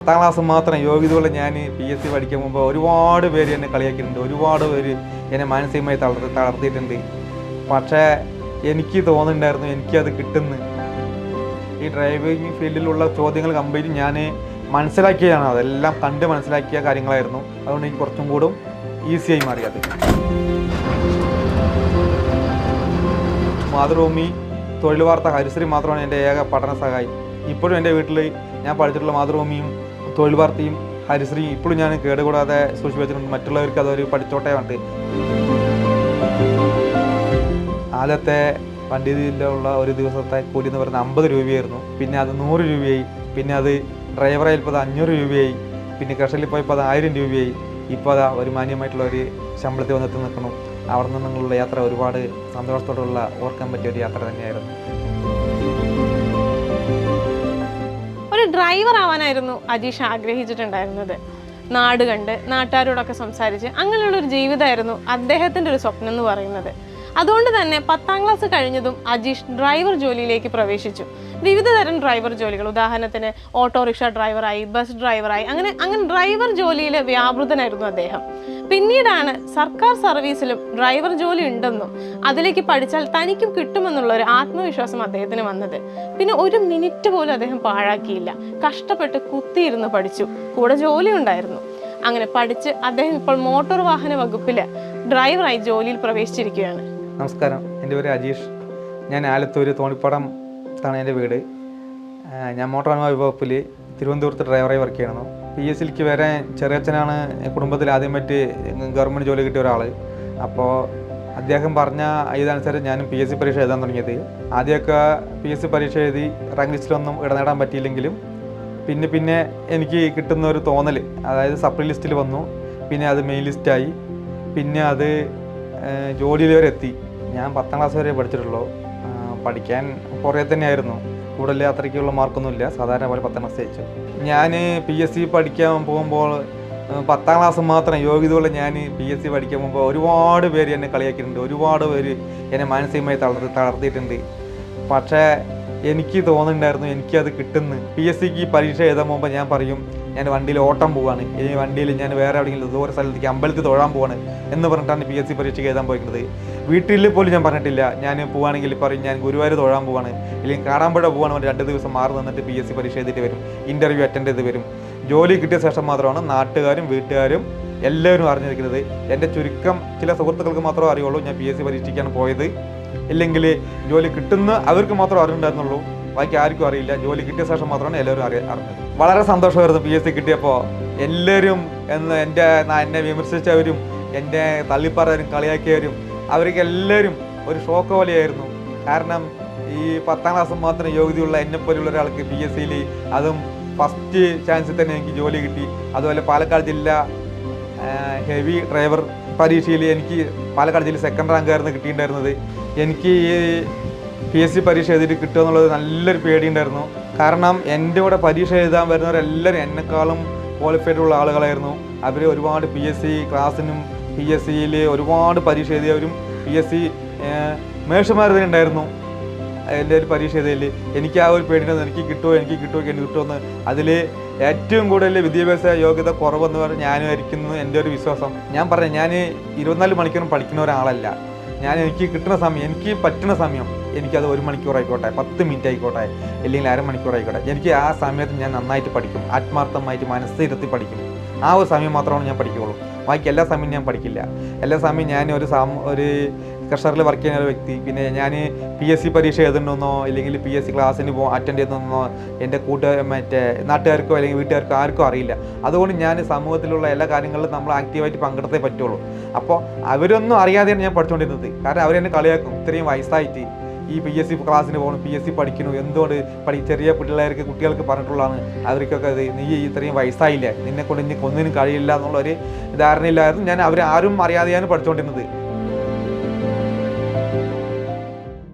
പത്താം ക്ലാസ് മാത്രം യോഗ്യതയുള്ള ഞാൻ പി എസ് സി പഠിക്കാൻ മുമ്പ് ഒരുപാട് പേര് എന്നെ കളിയാക്കിയിട്ടുണ്ട്. ഒരുപാട് പേര് എന്നെ മാനസികമായി തളർത്തി തളർത്തിയിട്ടുണ്ട്. പക്ഷേ എനിക്ക് തോന്നുന്നുണ്ടായിരുന്നു എനിക്കത് കിട്ടുന്നു. ഈ ഡ്രൈവിംഗ് ഫീൽഡിലുള്ള ചോദ്യങ്ങൾ കമ്പനി ഞാൻ മനസ്സിലാക്കിയതാണ്. അതെല്ലാം കണ്ട് മനസ്സിലാക്കിയ കാര്യങ്ങളായിരുന്നു. അതുകൊണ്ട് എനിക്ക് കുറച്ചും കൂടും ഈസിയായി മാറിയത് മാതൃഭൂമി തൊഴിൽ വാർത്ത ഹരിശ്രീ മാത്രമാണ് എന്റെ ഏക പഠന സഹായി. ഇപ്പോഴും എന്റെ വീട്ടിൽ ഞാൻ പഠിച്ചിട്ടുള്ള മാതൃഭൂമിയും തൊഴിൽ വാർത്തയും ഹരിശ്രീ ഇപ്പോഴും ഞാൻ കേടുകൂടാതെ സൂക്ഷിച്ച് മറ്റുള്ളവർക്ക് അതൊരു പഠിച്ചോട്ടെ വേണ്ടി ആദ്യത്തെ വണ്ടിയിലുള്ള ഒരു ദിവസത്തെ കൂലി എന്ന് പറയുന്നത് അമ്പത് രൂപയായിരുന്നു. പിന്നെ അത് നൂറ് രൂപയായി. പിന്നെ അത് ഡ്രൈവറായപ്പോൾ അത് അഞ്ഞൂറ് രൂപയായി. പിന്നെ കർഷകരിൽ പോയപ്പോൾ അത് ആയിരം രൂപയായി. ഇപ്പോൾ അതാ ഒരു മാന്യമായിട്ടുള്ള ഒരു ശമ്പളത്തിൽ വന്നെത്തി നിൽക്കണം അവിടെ നിന്നുള്ള യാത്ര ഒരുപാട് സന്തോഷത്തോടുള്ള ഓർക്കാൻ പറ്റിയ ഒരു യാത്ര തന്നെയായിരുന്നു. ഡ്രൈവർ ആവാനായിരുന്നു അജീഷ് ആഗ്രഹിച്ചിട്ടുണ്ടായിരുന്നത്. നാട് കണ്ട് നാട്ടുകാരോടൊക്കെ സംസാരിച്ച് അങ്ങനെയുള്ള ഒരു ജീവിതമായിരുന്നു അദ്ദേഹത്തിന്റെ ഒരു സ്വപ്നം എന്ന് പറയുന്നത്. അതുകൊണ്ട് തന്നെ പത്താം ക്ലാസ് കഴിഞ്ഞതും അജീഷ് ഡ്രൈവർ ജോലിയിലേക്ക് പ്രവേശിച്ചു. വിവിധ തരം ഡ്രൈവർ ജോലികൾ. ഉദാഹരണത്തിന് ഓട്ടോറിക്ഷ ഡ്രൈവറായി ബസ് ഡ്രൈവറായി അങ്ങനെ അങ്ങനെ ഡ്രൈവർ ജോലിയിൽ വ്യാപൃതനായിരുന്നു അദ്ദേഹം. പിന്നീടാണ് സർക്കാർ സർവീസിലും ഡ്രൈവർ ജോലി ഉണ്ടെന്നും അതിലേക്ക് പഠിച്ചാൽ തനിക്കും കിട്ടുമെന്നുള്ള ഒരു ആത്മവിശ്വാസം അദ്ദേഹത്തിന് വന്നത്. പിന്നെ ഒരു മിനിറ്റ് പോലും അദ്ദേഹം പാഴാക്കിയില്ല. കഷ്ടപ്പെട്ട് കുത്തിയിരുന്ന് പഠിച്ചു. കൂടെ ജോലി ഉണ്ടായിരുന്നു. അങ്ങനെ പഠിച്ച് അദ്ദേഹം ഇപ്പോൾ മോട്ടോർ വാഹന വകുപ്പിൽ ഡ്രൈവറായി ജോലിയിൽ പ്രവേശിച്ചിരിക്കുകയാണ്. നമസ്കാരം. എന്റെ പേര് അജീഷ്. ഞാൻ ആലത്തൂർ തോണിപ്പാടം ത്താണ് എന്റെ വീട്. ഞാൻ മോട്ടോർ വാഹന വകുപ്പിൽ തിരുവനന്തപുരത്ത് ഡ്രൈവറായി വർക്ക് ചെയ്യണം പി എസ് സിക്ക് വരെ ചെറിയച്ഛനാണ് കുടുംബത്തിൽ ആദ്യമായിട്ട് ഗവൺമെന്റ് ജോലി കിട്ടിയ ഒരാൾ അപ്പോൾ അദ്ദേഹം പറഞ്ഞ ഇതനുസരിച്ച് ഞാനും പി എസ് സി പരീക്ഷ എഴുതാൻ തുടങ്ങിയത്. ആദ്യമൊക്കെ പി എസ് സി പരീക്ഷ എഴുതി റാങ്ക് ലിസ്റ്റിലൊന്നും ഇടനേടാൻ പറ്റിയില്ലെങ്കിലും പിന്നെ പിന്നെ എനിക്ക് കിട്ടുന്ന ഒരു തോന്നൽ അതായത് സപ്ലി ലിസ്റ്റിൽ വന്നു. പിന്നെ അത് മെയിൻ ലിസ്റ്റായി പിന്നെ അത് ജോലിയിൽ വരെ എത്തി. ഞാൻ പത്താം ക്ലാസ് വരെ പഠിച്ചിട്ടുള്ളൂ. പഠിക്കാൻ കുറേ തന്നെയായിരുന്നു. കൂടുതൽ അത്രയ്ക്കുള്ള മാർക്കൊന്നുമില്ല. സാധാരണ പോലെ പത്താം ക്ലാസ് ജയിച്ചു. ഞാൻ പി എസ് സി പഠിക്കാൻ പോകുമ്പോൾ പത്താം ക്ലാസ് മാത്രം യോഗ്യതയുള്ള ഞാൻ പി എസ് സി പഠിക്കാൻ പോകുമ്പോൾ ഒരുപാട് പേര് എന്നെ കളിയാക്കിയിട്ടുണ്ട്. ഒരുപാട് പേര് എന്നെ മാനസികമായി തളർത്തി തളർത്തിയിട്ടുണ്ട്. പക്ഷേ എനിക്ക് തോന്നുന്നുണ്ടായിരുന്നു എനിക്കത് കിട്ടുന്നു. പി എസ് സിക്ക് പരീക്ഷ എഴുതാൻ പോകുമ്പോൾ ഞാൻ പറയും ഞാൻ വണ്ടിയിൽ ഓട്ടം പോവാണ്. ഇനി വണ്ടിയിൽ ഞാൻ വേറെ എവിടെയെങ്കിലും ദൂര സ്ഥലത്തേക്ക് അമ്പലത്തിൽ തൊഴാൻ പോവാണ് എന്ന് പറഞ്ഞിട്ടാണ് പി എസ് സി പരീക്ഷയ്ക്ക് എഴുതാൻ പോയിരുന്നത് വീട്ടിൽ പോലും ഞാൻ പറഞ്ഞിട്ടില്ല. ഞാൻ പോവാണെങ്കിൽ പറയും ഞാൻ ഗുരുവായൂർ തൊഴാൻ പോവാണ്. ഇല്ലെങ്കിൽ കാടാമ്പുഴ പോവാണ് രണ്ട് ദിവസം മാറി നിന്നിട്ട് പി എസ് സി പരീക്ഷ എഴുതിയിട്ട് വരും. ഇന്റർവ്യൂ അറ്റൻഡ് ചെയ്ത് വരും. ജോലി കിട്ടിയ ശേഷം മാത്രമാണ് നാട്ടുകാരും വീട്ടുകാരും എല്ലാവരും അറിഞ്ഞിരിക്കുന്നത്. എന്റെ ചുരുക്കം ചില സുഹൃത്തുക്കൾക്ക് മാത്രമേ അറിയുള്ളൂ. ഞാൻ പി എസ് സി പരീക്ഷയ്ക്കാണ് പോയത്. ഇല്ലെങ്കിൽ ജോലി കിട്ടുന്ന അവർക്ക് മാത്രമേ അറിഞ്ഞിട്ടുണ്ടായിരുന്നുള്ളൂ ബാക്കി ആർക്കും അറിയില്ല. ജോലി കിട്ടിയ ശേഷം മാത്രമാണ് എല്ലാവരും അറിയ അറിഞ്ഞത്. വളരെ സന്തോഷമായിരുന്നു പി എസ് സി കിട്ടിയപ്പോൾ എല്ലാവരും എന്ന് എന്റെ എന്നെ വിമർശിച്ചവരും എന്റെ തള്ളിപ്പറയവരും കളിയാക്കിയവരും അവർക്ക് എല്ലാവരും ഒരു ഷോക്ക് പോലെയായിരുന്നു. കാരണം ഈ പത്താം ക്ലാസ് മാത്രം യോഗ്യതയുള്ള എന്നെ പോലെയുള്ള ഒരാൾക്ക് പി എസ് സിയിൽ അതും ഫസ്റ്റ് ചാൻസിൽ തന്നെ എനിക്ക് ജോലി കിട്ടി. അതുപോലെ പാലക്കാട് ജില്ല ഹെവി ഡ്രൈവർ പരീക്ഷയിൽ എനിക്ക് പാലക്കാട് ജില്ല സെക്കൻഡ് റാങ്ക് ആയിരുന്നു കിട്ടിയിട്ടുണ്ടായിരുന്നത്. എനിക്ക് ഈ പി എസ് സി പരീക്ഷ എഴുതിയിട്ട് കിട്ടുക എന്നുള്ളത് നല്ലൊരു പേടിയുണ്ടായിരുന്നു കാരണം എന്റെ കൂടെ പരീക്ഷ എഴുതാൻ വരുന്നവരെല്ലാവരും എന്നെക്കാളും ക്വാളിഫൈഡ് ഉള്ള ആളുകളായിരുന്നു. അവർ ഒരുപാട് പി എസ് സി ക്ലാസ്സിനും പി എസ് സിയിൽ ഒരുപാട് പരീക്ഷ എഴുതിയവരും പി എസ് സി മേഷന്മാർ തന്നെ ഉണ്ടായിരുന്നു. എന്റെ ഒരു പരീക്ഷ എഴുതിയതിൽ എനിക്ക് ആ ഒരു പേടിയുണ്ടായിരുന്നു എനിക്ക് കിട്ടുമോ എനിക്ക് കിട്ടുമോ എനിക്ക് കിട്ടുമെന്ന് അതിൽ ഏറ്റവും കൂടുതൽ വിദ്യാഭ്യാസ യോഗ്യത കുറവെന്ന് പറഞ്ഞ് ഞാനായിരിക്കുന്നു എന്റെ ഒരു വിശ്വാസം. ഞാൻ പറഞ്ഞു ഞാൻ ഇരുപത്തിനാല് മണിക്കൂറും പഠിക്കുന്ന ഒരാളല്ല. ഞാൻ എനിക്ക് കിട്ടുന്ന സമയം എനിക്ക് പറ്റുന്ന സമയം എനിക്കത് ഒരു മണിക്കൂർ ആയിക്കോട്ടെ പത്ത് മിനിറ്റ് ആയിക്കോട്ടെ അല്ലെങ്കിൽ അരമണിക്കൂർ ആയിക്കോട്ടെ എനിക്ക് ആ സമയത്ത് ഞാൻ നന്നായിട്ട് പഠിക്കും ആത്മാർത്ഥമായിട്ട് മനസ്സിരുത്തി പഠിക്കും. ആ ഒരു സമയം മാത്രമാണ് ഞാൻ പഠിക്കുകയുള്ളൂ. ബാക്കി എല്ലാ സമയം ഞാൻ പഠിക്കില്ല. എല്ലാ സമയം ഞാൻ ഒരു സം ഒരു കർഷറിൽ വർക്ക് ചെയ്യുന്ന ഒരു വ്യക്തി പിന്നെ ഞാൻ പി എസ് സി പരീക്ഷ എഴുതുന്നോ അല്ലെങ്കിൽ പി എസ് സി ക്ലാസ്സിന് പോ അറ്റൻഡ് ചെയ്യുന്നോ എന്റെ കൂട്ടുകാർ മറ്റേ നാട്ടുകാർക്കോ അല്ലെങ്കിൽ വീട്ടുകാർക്കോ ആർക്കും അറിയില്ല. അതുകൊണ്ട് ഞാൻ സമൂഹത്തിലുള്ള എല്ലാ കാര്യങ്ങളിലും നമ്മൾ ആക്റ്റീവായിട്ട് പങ്കെടുത്തേ പറ്റുള്ളൂ. അപ്പോൾ അവരൊന്നും അറിയാതെയാണ് ഞാൻ പഠിച്ചുകൊണ്ടിരുന്നത്. കാരണം അവരെന്നെ കളിയാക്കും. ഇത്രയും വയസ്സായിട്ട്. ഈ പി എസ് സി ക്ലാസ്സിന് പോകണം പി എസ് സി പഠിക്കുന്നു എന്തുകൊണ്ട് പഠി ചെറിയ പിള്ളേർക്ക് കുട്ടികൾക്ക് പറഞ്ഞിട്ടുള്ളതാണ്. അവർക്കൊക്കെ അത് നീ ഇത്രയും വയസ്സായില്ല? നിന്നെ കൊണ്ട് ഇനി കൊന്നിനും കഴിയില്ല എന്നുള്ളൊരു ധാരണയില്ലായിരുന്നു. ഞാൻ അവർ ആരും അറിയാതെയാണ് പഠിച്ചുകൊണ്ടിരുന്നത്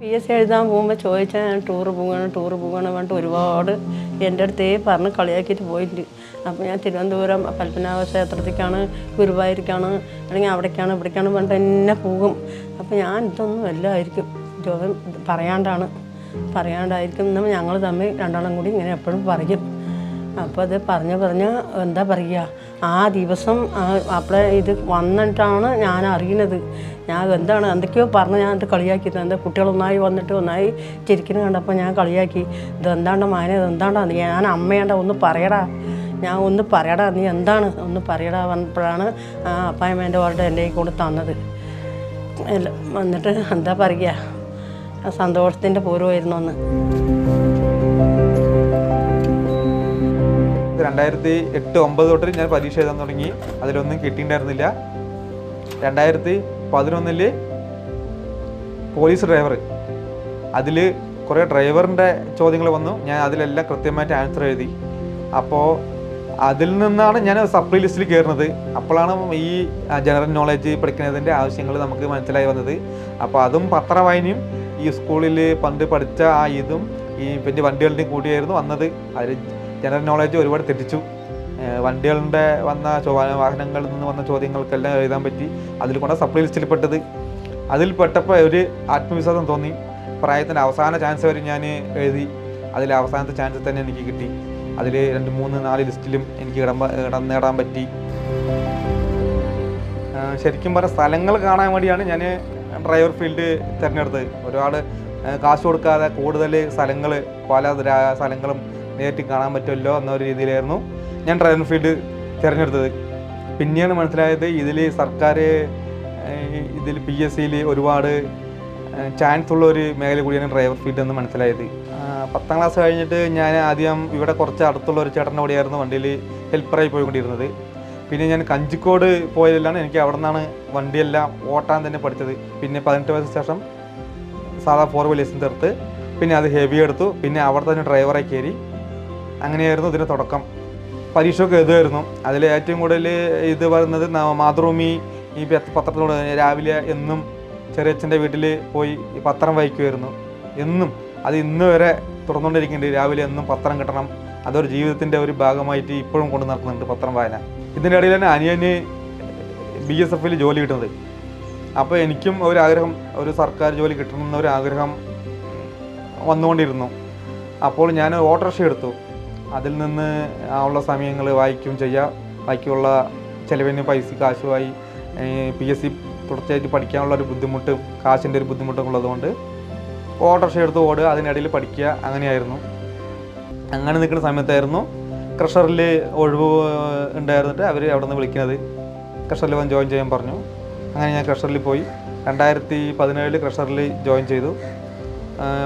പി എസ് സി എഴുതാൻ പോകുമ്പോൾ ചോദിച്ചാൽ ഞാൻ ടൂറ് പോകണം ടൂറ് പോകണം പറഞ്ഞിട്ട് ഒരുപാട് എന്റെ അടുത്തേ പറഞ്ഞ് കളിയാക്കിയിട്ട് പോയിട്ടുണ്ട്. അപ്പോൾ ഞാൻ തിരുവനന്തപുരം പത്മനാഭ ക്ഷേത്രത്തിലേക്കാണ് ഗുരുവായൂരിക്കാണ് അല്ലെങ്കിൽ അവിടേക്കാണ് ഇവിടേക്കാണ് പറഞ്ഞിട്ട് എന്നെ പോകും. അപ്പോൾ ഞാൻ ഇതൊന്നും എല്ലായിരിക്കും ജോലി പറയാണ്ടാണ്. പറയാണ്ടായിരിക്കും ഞങ്ങൾ തമ്മിൽ രണ്ടാളും കൂടി ഇങ്ങനെ എപ്പോഴും പറയും. അപ്പോൾ അത് പറഞ്ഞ് പറഞ്ഞ് എന്താ പറയുക ആ ദിവസം അപ്പോൾ ഇത് വന്നിട്ടാണ് ഞാൻ അറിയുന്നത്. ഞാൻ എന്താണ് എന്തൊക്കെയോ പറഞ്ഞ് ഞാൻ ഇത് കളിയാക്കിയത് എന്താ കുട്ടികളൊന്നായി വന്നിട്ട് ഒന്നായി ചിരിക്കുന്നത് കണ്ടപ്പോൾ ഞാൻ കളിയാക്കി. ഇത് എന്താണ്ട മാന ഇത് എന്താണ്ടാ ഞാൻ അമ്മയാണ്ട ഒന്ന് പറയടാ. ഞാൻ ഒന്ന് പറയടാ നീ എന്താണ്? ഒന്ന് പറയടാ വന്നപ്പോഴാണ് ആ അപ്പായ്മേന്റെ ഓർഡർ എന്റെ കൂടെ തന്നത്. വന്നിട്ട് എന്താ പറയുക സന്തോഷത്തിന്റെ പൂർവമായിരുന്നു അന്ന് രണ്ടായിരത്തി എട്ട് ഒമ്പത് തൊട്ട് ഞാൻ പരീക്ഷ എഴുതാൻ തുടങ്ങി. അതിലൊന്നും കിട്ടിയിട്ടുണ്ടായിരുന്നില്ല. രണ്ടായിരത്തി പതിനൊന്നിൽ പോലീസ് ഡ്രൈവർ. അതിൽ കുറേ ഡ്രൈവറിന്റെ ചോദ്യങ്ങൾ വന്നു. ഞാൻ അതിലെല്ലാം കൃത്യമായിട്ട് ആൻസർ എഴുതി. അപ്പോൾ അതിൽ നിന്നാണ് ഞാൻ സപ്ലൈ ലിസ്റ്റിൽ കയറുന്നത്. അപ്പോഴാണ് ഈ ജനറൽ നോളജ് പഠിക്കുന്നതിന്റെ ആവശ്യങ്ങൾ നമുക്ക് മനസ്സിലായി വന്നത്. അപ്പോൾ അതും പത്രവായനയും ഈ സ്കൂളിൽ പണ്ട് പഠിച്ച ആ ഇതും ഈ പിന്നെ വണ്ടികളുടെയും കൂടിയായിരുന്നു വന്നത്. അതിൽ ജനറൽ നോളജ് ഒരുപാട് തെറ്റിച്ചു. വണ്ടികളുടെ വന്ന വാഹനങ്ങളിൽ നിന്ന് വന്ന ചോദ്യങ്ങൾക്കെല്ലാം എഴുതാൻ പറ്റി. അതിൽ കൊണ്ട് സപ്ലൈ ലിസ്റ്റിൽ പെട്ടത്. അതിൽ പെട്ടപ്പോൾ ഒരു ആത്മവിശ്വാസം തോന്നി. പ്രായത്തിന്റെ അവസാന ചാൻസ് വരെ ഞാൻ എഴുതി. അതിൽ അവസാനത്തെ ചാൻസ് തന്നെ എനിക്ക് കിട്ടി. അതിൽ രണ്ട് മൂന്ന് നാല് ലിസ്റ്റിലും എനിക്ക് ഇടം ഇടം നേടാൻ പറ്റി. ശരിക്കും പറഞ്ഞ സ്ഥലങ്ങൾ കാണാൻ വേണ്ടിയാണ് ഞാൻ ഡ്രൈവർ ഫീൽഡ് തിരഞ്ഞെടുത്തത് ഒരുപാട് കാശ് കൊടുക്കാതെ കൂടുതൽ സ്ഥലങ്ങൾ പല സ്ഥലങ്ങളും നേരിട്ട് കാണാൻ പറ്റുമല്ലോ എന്നൊരു രീതിയിലായിരുന്നു ഞാൻ ഡ്രൈവർ ഫീൽഡ് തിരഞ്ഞെടുത്തത്. പിന്നെയാണ് മനസ്സിലായത് ഇതിൽ സർക്കാർ ഇതിൽ പി എസ് സിയിൽ ഒരുപാട് ചാൻസ് ഉള്ള ഒരു മേഖല കൂടിയാണ് ഡ്രൈവർ ഫീൽഡ് എന്ന് മനസ്സിലായത്. പത്താം ക്ലാസ് കഴിഞ്ഞിട്ട് ഞാൻ ആദ്യം ഇവിടെ കുറച്ച് അടുത്തുള്ള ഒരു ചേട്ടന്റെ കൂടെയായിരുന്നു വണ്ടിയിൽ ഹെൽപ്പറായി പോയിക്കൊണ്ടിരുന്നത്. പിന്നെ ഞാൻ കഞ്ചിക്കോട് പോയതിലാണ് എനിക്ക് അവിടെ നിന്നാണ് വണ്ടിയെല്ലാം ഓട്ടാൻ തന്നെ പഠിച്ചത്. പിന്നെ പതിനെട്ട് വയസ്സിന് ശേഷം സാധാ ഫോർ വീൽ തീർത്ത് പിന്നെ അത് ഹെവി എടുത്തു. പിന്നെ അവിടെ തന്നെ ഡ്രൈവറെ കയറി. അങ്ങനെയായിരുന്നു ഇതിന്റെ തുടക്കം. പരീക്ഷയൊക്കെ എഴുതുമായിരുന്നു. അതിൽ ഏറ്റവും കൂടുതൽ ഇത് പറയുന്നത് മാതൃഭൂമി ഈ പത്രത്തിനോട് രാവിലെ എന്നും ചെറിയച്ഛന്റെ വീട്ടിൽ പോയി പത്രം വായിക്കുമായിരുന്നു. എന്നും. അത് ഇന്ന് വരെ തുറന്നുകൊണ്ടിരിക്കുന്നുണ്ട്. രാവിലെ എന്നും പത്രം കിട്ടണം. അതൊരു ജീവിതത്തിന്റെ ഒരു ഭാഗമായിട്ട് ഇപ്പോഴും കൊണ്ടു നടക്കുന്നുണ്ട് പത്രം വായന. ഇതിന്റെ ഇടയിൽ തന്നെ അനിയന് ബി എസ് എഫിൽ ജോലി കിട്ടുന്നത്. അപ്പോൾ എനിക്കും ഒരു ആഗ്രഹം ഒരു സർക്കാർ ജോലി കിട്ടണം ഒരു ആഗ്രഹം വന്നുകൊണ്ടിരുന്നു. അപ്പോൾ ഞാൻ ഓട്ടോറിക്ഷ എടുത്തു. അതിൽ നിന്ന് ആ ഉള്ള സമയങ്ങൾ വായിക്കും ചെയ്യാം. ബാക്കിയുള്ള ചിലവിന് പൈസ കാശുമായി പി എസ് സി തുടർച്ചയായിട്ട് പഠിക്കാനുള്ള ഒരു ബുദ്ധിമുട്ടും കാശിന്റെ ഒരു ബുദ്ധിമുട്ടൊക്കെ ഉള്ളതുകൊണ്ട് ഓട്ടോറിക്ഷ എടുത്ത് ഓട് അതിനിടയിൽ പഠിക്കുക അങ്ങനെയായിരുന്നു. അങ്ങനെ നിൽക്കുന്ന സമയത്തായിരുന്നു ക്രഷറിൽ ഒഴിവ് ഉണ്ടായിരുന്നിട്ട് അവർ അവിടെ നിന്ന് വിളിക്കുന്നത്. ക്രഷറിൽ വന്ന് ജോയിൻ ചെയ്യാൻ പറഞ്ഞു. അങ്ങനെ ഞാൻ ക്രഷറിൽ പോയി. രണ്ടായിരത്തി പതിനേഴിൽ ക്രഷറിൽ ജോയിൻ ചെയ്തു.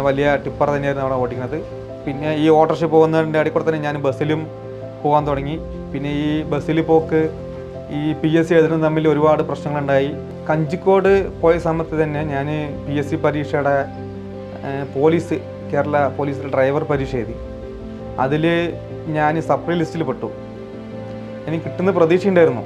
വലിയ ടിപ്പർ തന്നെയായിരുന്നു അവിടെ ഓടിക്കുന്നത്. പിന്നെ ഈ ഓട്ടോറിക്ഷ പോകുന്നതിന്റെ ഇടയിൽ കൂടെ തന്നെ ഞാൻ ബസ്സിലും പോകാൻ തുടങ്ങി. പിന്നെ ഈ ബസ്സിൽ പോക്ക് ഈ പി എസ് സി എഴുതുന്നതും തമ്മിൽ ഒരുപാട് പ്രശ്നങ്ങളുണ്ടായി. കഞ്ചിക്കോട് പോയ സമയത്ത് തന്നെ ഞാൻ പി എസ് സി പരീക്ഷയുടെ പോലീസ് കേരള പോലീസിൽ ഡ്രൈവർ പരീക്ഷ എഴുതി. അതിൽ ഞാൻ സപ്ലൈ ലിസ്റ്റിൽ പെട്ടു. എനിക്ക് കിട്ടുന്ന പ്രതീക്ഷയുണ്ടായിരുന്നു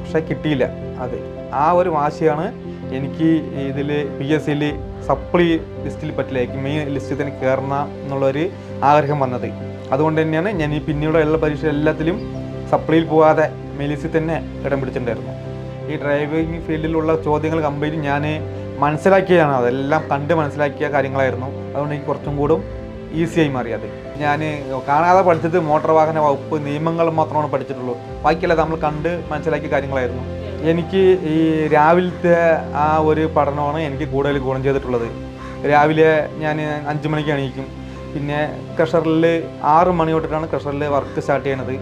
പക്ഷെ കിട്ടിയില്ല. അതെ ആ ഒരു വാശിയാണ് എനിക്ക് ഇതിൽ പി എസ് സിയിൽ സപ്ലി ലിസ്റ്റിൽ പറ്റില്ല. എനിക്ക് മെയിൻ ലിസ്റ്റിൽ തന്നെ കയറണം എന്നുള്ളൊരു ആഗ്രഹം വന്നത്. അതുകൊണ്ട് തന്നെയാണ് ഞാൻ ഈ പിന്നീടുള്ള പരീക്ഷ എല്ലാത്തിലും സപ്ലിയിൽ പോകാതെ മെയിൻ ലിസ്റ്റിൽ തന്നെ ഇടം പിടിച്ചിട്ടുണ്ടായിരുന്നു. ഈ ഡ്രൈവിംഗ് ഫീൽഡിലുള്ള ചോദ്യങ്ങൾ കമ്പനി ഞാൻ മനസ്സിലാക്കിയതാണ്. അതെല്ലാം കണ്ട് മനസ്സിലാക്കിയ കാര്യങ്ങളായിരുന്നു. അതുകൊണ്ട് എനിക്ക് കുറച്ചും കൂടും ഈസിയായി മാറിയത് ഞാൻ കാണാതെ പഠിച്ചത് മോട്ടോർ വാഹന വകുപ്പ് നിയമങ്ങൾ മാത്രമാണ് പഠിച്ചിട്ടുള്ളൂ. ബാക്കിയല്ല നമ്മൾ കണ്ട് മനസ്സിലാക്കിയ കാര്യങ്ങളായിരുന്നു. എനിക്ക് ഈ രാവിലത്തെ ആ ഒരു പഠനമാണ് എനിക്ക് കൂടുതൽ ഗുണം ചെയ്തിട്ടുള്ളത്. രാവിലെ ഞാൻ അഞ്ച് മണിക്ക് എണീക്കും. പിന്നെ ക്രഷറിൽ ആറ് മണി തൊട്ടിട്ടാണ് ക്രഷറിൽ വർക്ക് സ്റ്റാർട്ട് ചെയ്യണത്.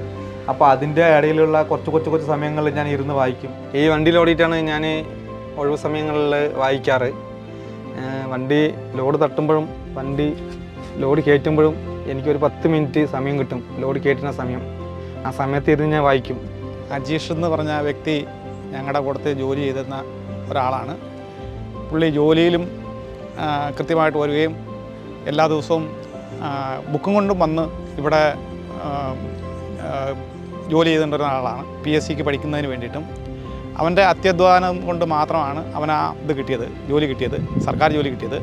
അപ്പോൾ അതിന്റെ ഇടയിലുള്ള കുറച്ച് കുറച്ച് കുറച്ച് സമയങ്ങളിൽ ഞാൻ ഇരുന്ന് വായിക്കും. ഈ വണ്ടിയിൽ ഓടിയിട്ടാണ് ഞാൻ ഒഴിവ് സമയങ്ങളിൽ വായിക്കാറ്. വണ്ടി ലോഡ് തട്ടുമ്പോഴും വണ്ടി ലോഡ് കയറ്റുമ്പോഴും എനിക്കൊരു പത്ത് മിനിറ്റ് സമയം കിട്ടും ലോഡ് കയറ്റുന്ന സമയം. ആ സമയത്ത് ഇരുന്ന് ഞാൻ വായിക്കും. അജീഷ് എന്ന് പറഞ്ഞ വ്യക്തി ഞങ്ങളുടെ കൂടത്തിൽ ജോലി ചെയ്തിരുന്ന ഒരാളാണ്. പുള്ളി ജോലിയിലും കൃത്യമായിട്ട് വരികയും എല്ലാ ദിവസവും ബുക്കും കൊണ്ടും വന്ന് ഇവിടെ ജോലി ചെയ്തുകൊണ്ടിരുന്ന ആളാണ് പി എസ് സിക്ക് പഠിക്കുന്നതിന് വേണ്ടിയിട്ടും. അവന്റെ അത്യധ്വാനം കൊണ്ട് മാത്രമാണ് അവൻ ആ ഇത് കിട്ടിയത് ജോലി കിട്ടിയത് സർക്കാർ ജോലി കിട്ടിയത്.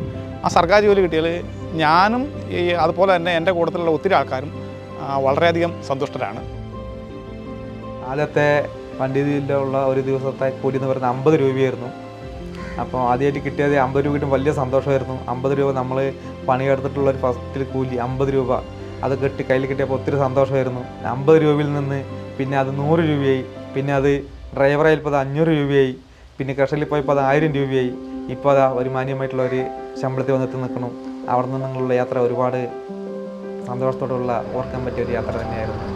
ആ സർക്കാർ ജോലി കിട്ടിയത് ഞാനും ഈ അതുപോലെ തന്നെ എന്റെ കൂട്ടത്തിലുള്ള ഒത്തിരി ആൾക്കാരും വളരെയധികം സന്തുഷ്ടരാണ്. ആദ്യത്തെ വണ്ടിയിലുള്ള ഒരു ദിവസത്തെ കൂലി എന്ന് പറയുന്നത് അമ്പത് രൂപയായിരുന്നു. അപ്പോൾ ആദ്യമായിട്ട് കിട്ടിയത് അമ്പത് രൂപ കിട്ടും വലിയ സന്തോഷമായിരുന്നു. അമ്പത് രൂപ നമ്മൾ പണിയെടുത്തിട്ടുള്ള ഒരു ഫസ്റ്റിൽ കൂലി അമ്പത് രൂപ. അത് കിട്ടി കയ്യിൽ കിട്ടിയപ്പോൾ ഒത്തിരി സന്തോഷമായിരുന്നു. അമ്പത് രൂപയിൽ നിന്ന് പിന്നെ അത് നൂറ് രൂപയായി. പിന്നെ അത് ഡ്രൈവറായപ്പോൾ അത് അഞ്ഞൂറ് രൂപയായി. പിന്നെ കഷലിൽ പോയപ്പോൾ അത് ആയിരം രൂപയായി. ഇപ്പോൾ അതാ ഒരു മാന്യമായിട്ടുള്ള ഒരു ശമ്പളത്തിൽ വന്നിട്ട് നിൽക്കണം. അവിടെ നിന്നുള്ള യാത്ര ഒരുപാട് സന്തോഷത്തോടുള്ള ഓർക്കാൻ പറ്റിയ ഒരു യാത്ര തന്നെയായിരുന്നു.